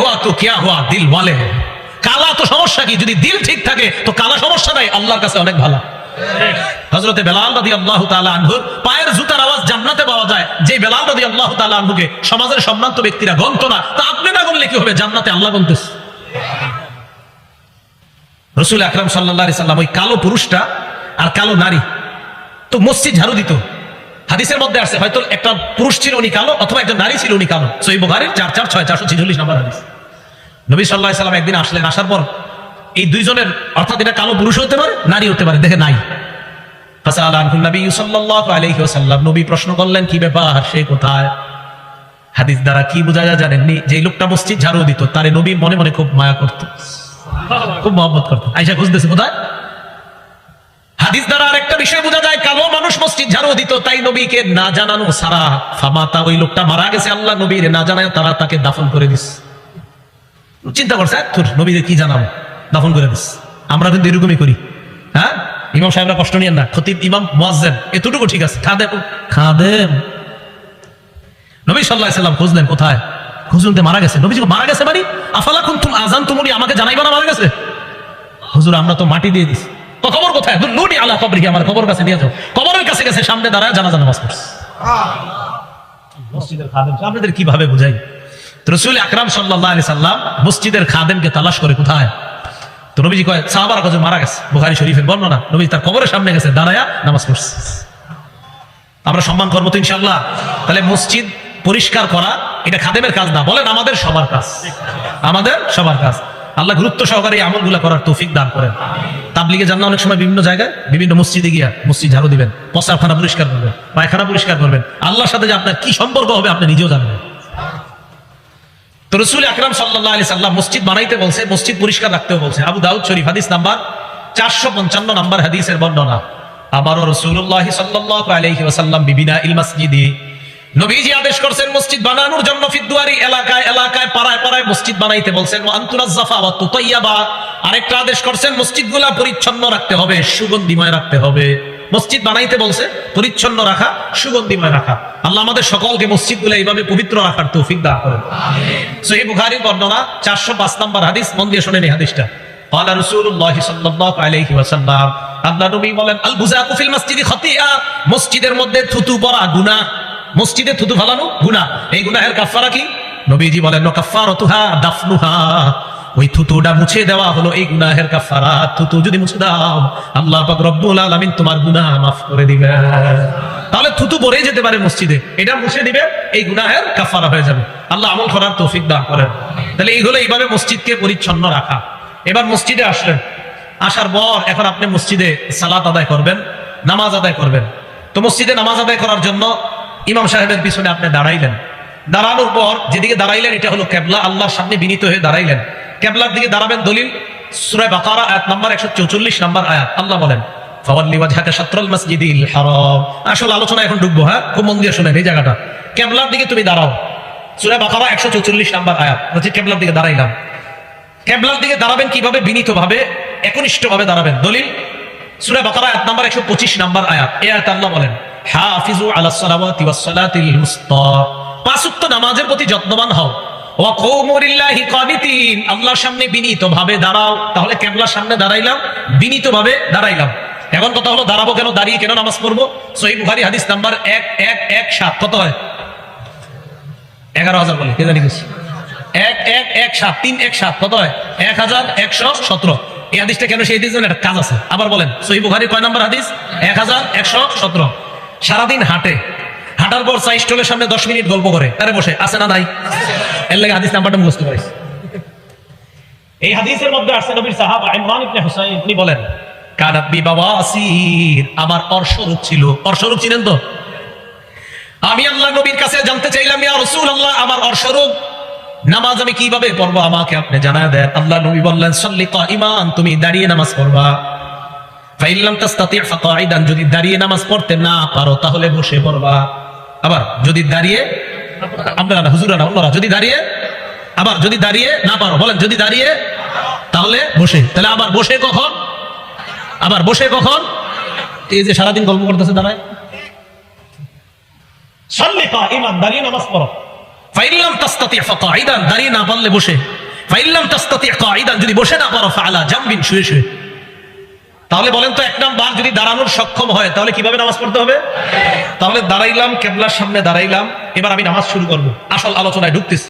হুয়া তো কিয়া হুয়া দিল হো। কালা তো সমস্যা কি? যদি দিল ঠিক থাকে, তো কালা সমস্যা নাই। আল্লাহর কাছে অনেক ভালো। হজরতে বেলাল আল্লাহ আনহুর পায়ের জুতার আওয়াজ জান্নাতে পাওয়া যায়। যে বেলাল আল্লাহ আনহুকে সমাজের সম্মানিত ব্যক্তিরা গন্ত না, তা আপনি না বললে কি হবে? জান্নাতে আল্লাহ গন্তেছে রসুল আকরাম সাল্লাহ সাল্লাম ওই কালো পুরুষটা আর কালো নারী, তো মসজিদ ঝাড়ু দিত। হাদিসের মধ্যে আছে, হয়তো একটা পুরুষ ছিল উনি কালো অথবা একজন নারী ছিল উনি কালো। সই বুখারীর চার চার ছয় চারশো ছিচল্লিশ নম্বর হাদিস। নবী সাল্লাহ সাল্লাম একদিন আসলেন, আসার পর এই দুইজনের, অর্থাৎ এটা কালো পুরুষ হতে পারে নারী হতে পারে, দেখে নাই। নবী প্রশ্ন করলেন, কি ব্যাপার? সে কোথায়? হাদিস দ্বারা কি বোঝা যায় জানেননি যে লোকটা মসজিদ ঝাড়ু দিত, তারে নবী মনে মনে খুব মায়া করত। খুব মহব্বত করতো। আইসা খুঁজতেছে, কোথায়? হাদিস দ্বারা আরেকটা বিষয় বোঝা যায়, কালো মানুষ মসজিদ ঝাড়ু দিত, তাই নবীকে না জানানো সারা। ফামাতা, ওই লোকটা মারা গেছে, আল্লাহ নবীর না জানায়, তারা তাকে দাফন করে দিস। চিন্তা করছে তোর নবীদের কি জানাব? দাফন করে দিস। আমরা কিন্তু এরকমই করি। হ্যাঁ? ইমাম সাহেবরা কষ্ট নিয়েন না। খতিব, ইমাম, মুয়াজ্জেন, এতটুকু ঠিক আছে। খাদেম খাদেম। নবী সাল্লাহ সাল্লাম খুঁজলেন কোথায়? খুঁজুনতে মারা গেছে। নবীজি মারা গেছে মানে আফালা খুন তুম আজান তুমুনি আমাকে জানাইবা না মারা গেছে? হুজুর, আমরা তো মাটি দিয়ে দিছি। তো খবর কোথায়? নুনি আলা খবর কি আমার খবর কাছে দিয়ে যাও। খবরের কাছে গেছে, সামনে দাঁড়ায় জানাজা নামাজ পড়ছে। মসজিদের খাদেম, আপনাদের কীভাবে বুঝাই? রসুল আকরাম সাল্লাহ আলি সাল্লাম মসজিদের খাদেমকে তালাশ করে কোথায়? তো নবীজি কয়, সাহাবার কাছে মারা গেছে? বুখারি শরীফের বর্ণনা। নবী তার কবরের সামনে গেছে, দাঁড়ায়া নামাজ পড়ছে। আমরা সম্মান করব তো ইনশাল্লাহ তাহলে মসজিদ পরিষ্কার করা, এটা খাদেমের কাজ না, বলেন আমাদের সবার কাজ। আমাদের সবার কাজ। আল্লাহ গুরুত্ব সহকারে আমলগুলা করার তৌফিক দান করেন। তাবলিগে না অনেক সময় বিভিন্ন জায়গায়, বিভিন্ন মসজিদে গিয়া মসজিদ ঝাড়ু দিবেন পশ্চাখানা পরিষ্কার করবেন, পায়খানা পরিষ্কার করবেন। আল্লাহর সাথে যে আপনার কি সম্পর্ক হবে আপনি নিজেও জানবেন রসুল আকরাম সাল্লাহ আলি মসজিদ বানাইতে বলছে, মসজিদ পরিষ্কার রাখতেও বলছে। আবু দাউদ শরীফ, হাদিস নাম্বার চারশো পঞ্চান্ন নাম্বার হাদিসের বর্ণনা। আমারও রসুল্লাহ সাল্লাহ আলহি ওসাল্লাম বিবিনা ইল মসজিদি নবীজি আদেশ করছেন মসজিদ বানানোর জন্য ফিদুয়ারি এলাকায় এলাকায় পাড়ায় পাড়ায় মসজিদ বানাইতে বলছেন। আন্তুরাজ্জাফা বা তুতাইয়াবা আরেকটা আদেশ করছেন মসজিদগুলা পরিচ্ছন্ন রাখতে হবে সুগন্ধিময় রাখতে হবে মসজিদ বানাইতে বলছে পরিচ্ছন্ন রাখা সুগন্ধিময় রাখা আল্লাহ আমাদের সকলকে মসজিদগুলো এইভাবে পবিত্র রাখার তৌফিক দান করেন সহি বুখারীর বর্ণনা 405 নম্বর হাদিস মন দিয়ে শুনেন এই হাদিসটা قال رسول الله صلى الله عليه وسلم আল্লাহ নবী বলেন আল বুজাকু ফিল মসজিদি খাতিয়া মসজিদের মধ্যে থুতু পড়া গুনাহ মসজিদে থুতু ফালানো গুনাহ এই গুনাহের কাফারা কি নবীজি বলেন নো কাফারাতুহা দাফনুহা ওই থুতুটা মুছে দেওয়া হলো এই গুনাহের কাফারা থুতু যদি মুছে দাও, আল্লাহ পাক রব্বুল আলামিন তোমার গুনাহ মাফ করে দিবে। তাহলে থুতু পরে যেতে পারে মসজিদে। এটা মুছে দিবে, এই গুনাহের কাফারা হয়ে যাবে। আল্লাহ আমল করার তৌফিক দান করেন। তাহলে এইগুলো এইভাবে মসজিদকে পরিচ্ছন্ন রাখা। এবার মসজিদে আসলেন। আসার পর এখন আপনি মসজিদে সালাত আদায় করবেন, নামাজ আদায় করবেন। তো মসজিদে নামাজ আদায় করার জন্য ইমাম সাহেবের পিছনে আপনি দাঁড়াইলেন। দাঁড়ানোর পর যেদিকে দাঁড়াইলেন, এটা হলো কেবলা আল্লাহর সামনে বিনীত হয়ে দাঁড়াইলেন। কেবলার দিকে দাঁড়াবেন দলিল। সুরায় বাকারা, আয়াত নাম্বার একশো চৌচল্লিশ নাম্বার আয়াত। আল্লাহ বলেন হ্যাঁ? খুব দিয়ে শুনেন এই জায়গাটা। কেবলার দিকে তুমি দাঁড়াও। সূরা বাকারা 144 নাম্বার আয়াত। বলছে কেবলার দিকে দাঁড়াইলাম দিকে দাঁড়াবেন কীভাবে? দাঁড়াবেন। দলিল, সূরা বাকারা নাম্বার 125 নাম্বার আয়াত। এই আয়াত আল্লাহ বলেন, হাফিজু নামাজের প্রতি যত্নবান হও। আল্লাহর সামনে বিনীত ভাবে দাঁড়াও। তাহলে কেবলার সামনে দাঁড়াইলাম? বিনীত ভাবে দাঁড়াইলাম। এখন কথা হলো, দাঁড়াবো কেন? দাঁড়িয়ে কেন নামাজ পড়ব? হাদিস নাম্বার এক এক এক, সাত। কত হয়? এগারো হাজার বলে। এক এক এক, সাত। তিন, এক, সাত। কত হয়? এক হাজার একশো সতেরো। এই হাদিসটা কেন সেই দিয়েছেন একটা কাজ আছে। আবার বলেন, সহি বুখারি কয় নম্বর হাদিস? এক হাজার একশো সতেরো। সারাদিন হাঁটে। হাঁটার পর চাই স্টলের সামনে দশ মিনিট গল্প করে। তারে বসে, আছে না নাই? হাদিস নাম্বারটা মুখস্থ পারিস এই হাদিসের মধ্যে আসছে নবীর ইমরান ইবনে হুসাইন, উনি বলেন আমার অর্শরূপ ছিল। অর্শরূপ ছিলেন তো? আমি আল্লাহ নবীর কাছে জানতে চাইলাম, ইয়া রাসূলুল্লাহ, আমার অর্শরূপ। নামাজ আমি কীভাবে পড়ব? আমাকে আপনি জানায় দেন। আল্লাহ নবী বললেন, সল্লি কাইমান তুমি দাঁড়িয়ে নামাজ পড়বা। যদি দাঁড়িয়ে নামাজ পড়তে না পারো, তাহলে বসে পড়বা। আবার, যদি দাঁড়িয়ে আপনারা না হুজুরা না অন্যরা, যদি দাঁড়িয়ে, আবার যদি দাঁড়িয়ে না পারো, বলেন যদি দাঁড়িয়ে, তাহলে বসে। তাহলে আবার বসে কখন? আবার বসে কখন? এই যে সারাদিন গল্প করতেছে, দাঁড়ায়। দাঁড়িয়ে দাঁড়িয়ে না পারলে বসে। ফাইল্লাম তাস্তাতি কাইদান যদি বসে না পারো, ফাআলা জামবিন, শুয়ে শুয়ে। তাহলে বলেন তো, এক নাম্বার যদি দাঁড়ানোর সক্ষম হয়, তাহলে কীভাবে নামাজ পড়তে হবে? তাহলে দাঁড়াইলাম, কেবলার সামনে দাঁড়াইলাম, এবার আমি নামাজ শুরু করব। আসল আলোচনায় ঢুকতেছি।